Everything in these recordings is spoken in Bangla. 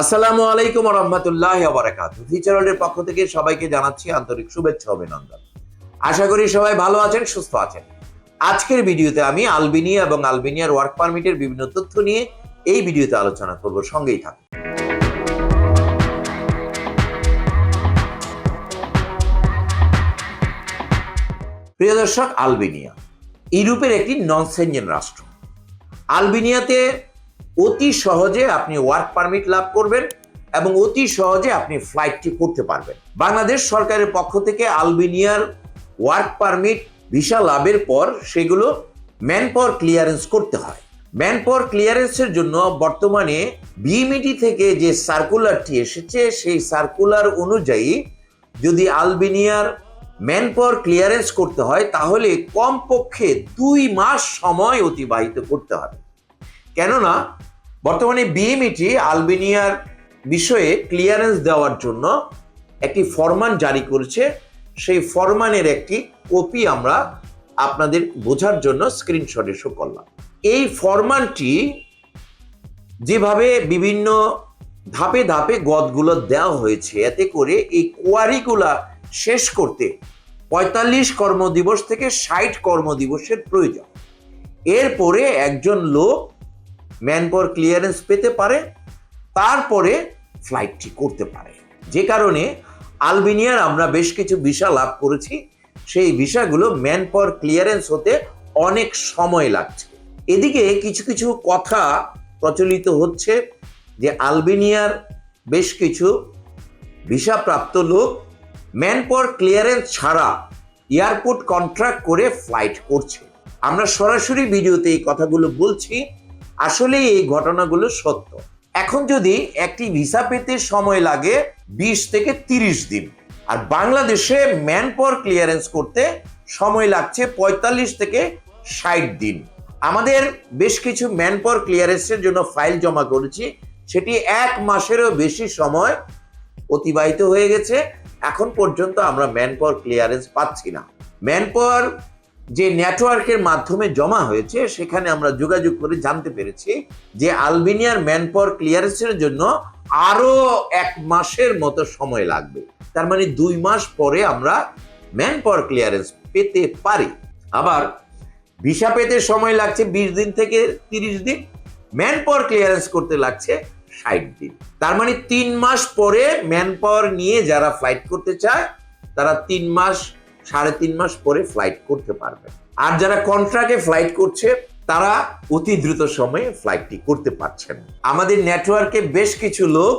আসসালামু আলাইকুম রহমতুল্লাহ বারাকাত চ্যানেলের পক্ষ থেকে সবাইকে জানাচ্ছি আন্তরিক শুভেচ্ছা অভিনন্দন। আশা করি সবাই ভালো আছেন, সুস্থ আছেন। আজকের ভিডিওতে আমি আলবেনিয়া এবং আলবেনিয়ার ওয়ার্ক পারমিটের বিভিন্ন তথ্য নিয়ে এই ভিডিওতে আলোচনা করব, সঙ্গেই থাকুন। প্রিয় দর্শক, আলবেনিয়া ইউরোপের একটি নন সেঞ্জেন রাষ্ট্র। আলবেনিয়াতে অতি সহজে আপনি ওয়ার্ক পারমিট লাভ করবেন এবং অতি সহজে আপনি ফ্লাইটটি করতে পারবেন। বাংলাদেশ সরকারের পক্ষ থেকে আলবেনিয়ার ওয়ার্ক পারমিট ভিসা লাভের পর সেগুলো ম্যান পাওয়ার ক্লিয়ারেন্স করতে হয়। ম্যান পাওয়ার ক্লিয়ারেন্সের জন্য বর্তমানে বিএমইটি থেকে যে সার্কুলারটি এসেছে, সেই সার্কুলার অনুযায়ী যদি আলবেনিয়ার ম্যান পাওয়ার ক্লিয়ারেন্স করতে হয়, তাহলে কমপক্ষে দুই মাস সময় অতিবাহিত করতে হবে। কেননা বর্তমানে বিএমইটি আলবেনিয়ার বিষয়ে ক্লিয়ারেন্স দেওয়ার জন্য একটি ফরমান জারি করেছে। সেই ফরমানের একটি কপি আমরা আপনাদের বোঝার জন্য স্ক্রিনশটে শো করলাম। এই ফরমানটি যেভাবে বিভিন্ন ধাপে ধাপে গদগুলো দেওয়া হয়েছে, এতে করে এই কোয়ারিগুলা শেষ করতে পঁয়তাল্লিশ কর্মদিবস থেকে ষাট কর্মদিবসের প্রয়োজন। এরপরে একজন লোক ম্যান পাওয়ার ক্লিয়ারেন্স পেতে পারে, তারপরে ফ্লাইটটি করতে পারে। যে কারণে আলবেনিয়ার আমরা বেশ কিছু ভিসা লাভ করেছি। সেই ভিসাগুলো ম্যান পাওয়ার ক্লিয়ারেন্স হতে অনেক সময় লাগছে। এদিকে কিছু কিছু কথা প্রচলিত হচ্ছে যে আলবেনিয়ার বেশ কিছু ভিসাপ্রাপ্ত লোক ম্যান পাওয়ার ক্লিয়ারেন্স ছাড়া এয়ারপোর্ট কন্ট্রাক্ট করে ফ্লাইট করছে। আমরা সরাসরি ভিডিওতে এই কথাগুলো বলছি। আসলে এই ঘটনাগুলো সত্য। এখন যদি একটি ভিসা পেতে সময় লাগে বিশ থেকে তিরিশ দিন, আর বাংলাদেশে ম্যান পাওয়ার ক্লিয়ারেন্স করতে সময় লাগছে পঁয়তাল্লিশ থেকে ষাট দিন। আমাদের বেশ কিছু ম্যান পাওয়ার ক্লিয়ারেন্সের জন্য ফাইল জমা করেছি, সেটি এক মাসেরও বেশি সময় অতিবাহিত হয়ে গেছে। এখন পর্যন্ত আমরা ম্যান পাওয়ার ক্লিয়ারেন্স পাচ্ছি না। ম্যান পাওয়ার যে নেটওয়ার্কের মাধ্যমে জমা হয়েছে, সেখানে আমরা যোগাযোগ করে জানতে পেরেছি যে আলবেনিয়ার ম্যান পাওয়ার ক্লিয়ারেন্সের জন্য আরও এক মাসের মতো সময় লাগবে। তার মানে দুই মাস পরে আমরা ম্যান পাওয়ার ক্লিয়ারেন্স পেতে পারি। আবার ভিসা পেতে সময় লাগছে বিশ দিন থেকে তিরিশ দিন ম্যান পাওয়ার ক্লিয়ারেন্স করতে লাগছে ষাট দিন। তার মানে তিন মাস পরে ম্যান পাওয়ার নিয়ে যারা ফ্লাইট করতে চায়, তারা তিন মাস সাড়ে তিন মাস পরে ফ্লাইট করতে পারবে। আর যারা কন্ট্রাক্টে ফ্লাইট করছে, তারা অতি দ্রুত সময়ে ফ্লাইটটি করতে পারছেন। আমাদের নেটওয়ার্কে বেশ কিছু লোক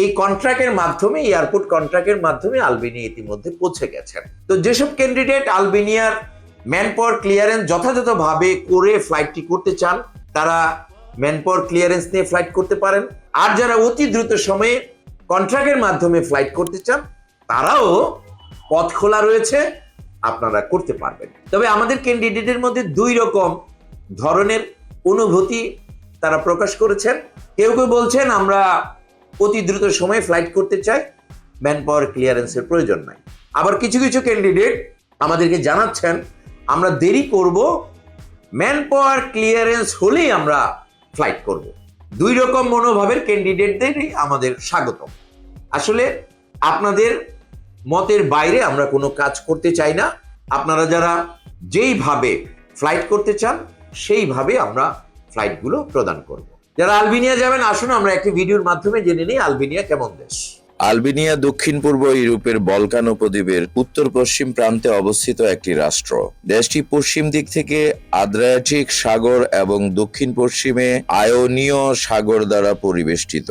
এই কন্ট্রাক্টের মাধ্যমে এয়ারপোর্ট কন্ট্রাক্টের মাধ্যমে আলবেনিয়া ইতিমধ্যে পৌঁছে গেছেন। তো যেসব ক্যান্ডিডেট আলবেনিয়ার ম্যান পাওয়ার ক্লিয়ারেন্স যথাযথভাবে করে ফ্লাইটটি করতে চান, তারা ম্যান পাওয়ার ক্লিয়ারেন্স নিয়ে ফ্লাইট করতে পারেন। আর যারা অতি দ্রুত সময়ে কন্ট্রাক্টের মাধ্যমে ফ্লাইট করতে চান, তারাও পথ খোলা রয়েছে, আপনারা করতে পারবেন। তবে আমাদের ক্যান্ডিডেটের মধ্যে দুই রকম ধরনের অনুভূতি তারা প্রকাশ করেছেন। কেউ কেউ বলছেন, আমরা অতি দ্রুত সময়ে ফ্লাইট করতে চাই ম্যান পাওয়ার ক্লিয়ারেন্সের প্রয়োজন নাই। আবার কিছু কিছু ক্যান্ডিডেট আমাদেরকে জানাচ্ছেন, আমরা দেরি করব ম্যান পাওয়ার ক্লিয়ারেন্স হলেই আমরা ফ্লাইট করব। দুই রকম মনোভাবের ক্যান্ডিডেটদেরই আমাদের স্বাগত আসলে আপনাদের মতের বাইরে আমরা কোনো কাজ করতে চাই না। আপনারা যারা যেইভাবে ফ্লাইট করতে চান, সেইভাবে আমরা ফ্লাইটগুলো প্রদান করব। যারা আলবেনিয়া যাবেন, আসুন, আমরা একটি ভিডিওর মাধ্যমে জেনে নিই আলবেনিয়া কেমন দেশ। আলবেনিয়া দক্ষিণ পূর্ব ইউরোপের বলকান উপদ্বীপের উত্তর পশ্চিম প্রান্তে অবস্থিত একটি রাষ্ট্র। দেশটি পশ্চিম দিক থেকে আদ্রিয়াটিক সাগর এবং দক্ষিণ পশ্চিমে আয়োনীয় সাগর দ্বারা পরিবেষ্টিত।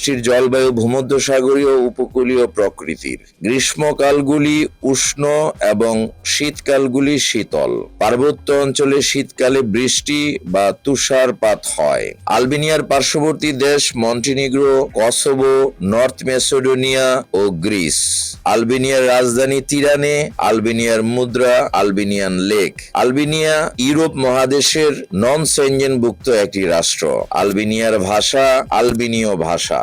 দেশটির জলবায়ু ভূমধ্যসাগরীয় উপকূলীয় প্রকৃতির। গ্রীষ্মকালগুলি উষ্ণ এবং শীতকালগুলি শীতল। পার্বত্য অঞ্চলে শীতকালে বৃষ্টি বা তুষারপাত হয়। আলবেনিয়ার পার্শ্ববর্তী দেশ মন্টিনিগ্রো, কসোভো, নর্থ মেসোডোনিয়া ও গ্রিস। আলবেনিয়ার রাজধানী তিরানে আলবেনিয়ার মুদ্রা, আলবেনিয়ান লেক। আলবেনিয়া ইউরোপ মহাদেশের নন সেঞ্জেনভুক্ত একটি রাষ্ট্র। আলবেনিয়ার ভাষা আলবেনীয় ভাষা।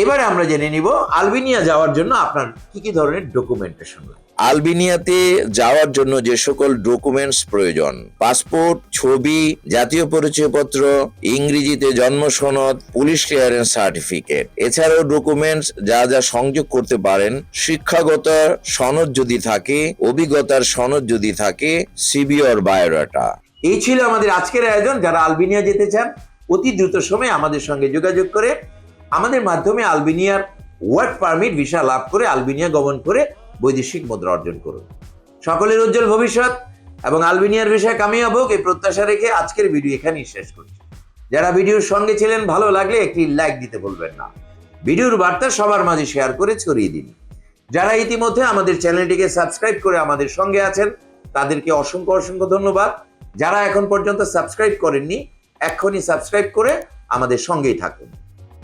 এবারে আমরা জেনে নিব আলবেনিয়া যাওয়ার জন্য আপনার কি কি ধরনের ডকুমেন্টেশন লাগে আলবেনিয়াতে যাওয়ার জন্য যে সকল ডকুমেন্টস প্রয়োজন পাসপোর্ট ছবি জাতীয় পরিচয়পত্র ইংরেজিতে জন্ম সনদ পুলিশ ক্লিয়ারেন্স সার্টিফিকেট এছাড়াও ডকুমেন্টস যা যা সংযোগ করতে পারেন শিক্ষাগত সনদ যদি থাকে অভিজ্ঞতার সনদ যদি থাকে সিবি অর বায়োডাটা এই ছিল আমাদের আজকের আয়োজন। যারা আলবেনিয়া যেতে চান অতি দ্রুত সময়ে আমাদের সঙ্গে যোগাযোগ করে আমাদের মাধ্যমে আলবেনিয়ার ওয়ার্ক পারমিট ভিসা লাভ করে আলবেনিয়া গমন করে বৈদেশিক মুদ্রা অর্জন করুন। সকলের উজ্জ্বল ভবিষ্যৎ এবং আলবেনিয়ার বিষয়ে কামিয়াব হোক এই প্রত্যাশা রেখে আজকের ভিডিও এখানেই শেষ করছি। যারা ভিডিওর সঙ্গে ছিলেন, ভালো লাগলে একটি লাইক দিতে ভুলবেন না। ভিডিওর বার্তা সবার মাঝে শেয়ার করে ছড়িয়ে দিন। যারা ইতিমধ্যে আমাদের চ্যানেলটিকে সাবস্ক্রাইব করে আমাদের সঙ্গে আছেন, তাদেরকে অসংখ্য অসংখ্য ধন্যবাদ। যারা এখন পর্যন্ত সাবস্ক্রাইব করেননি, এক্ষুনি সাবস্ক্রাইব করে আমাদের সঙ্গেই থাকুন।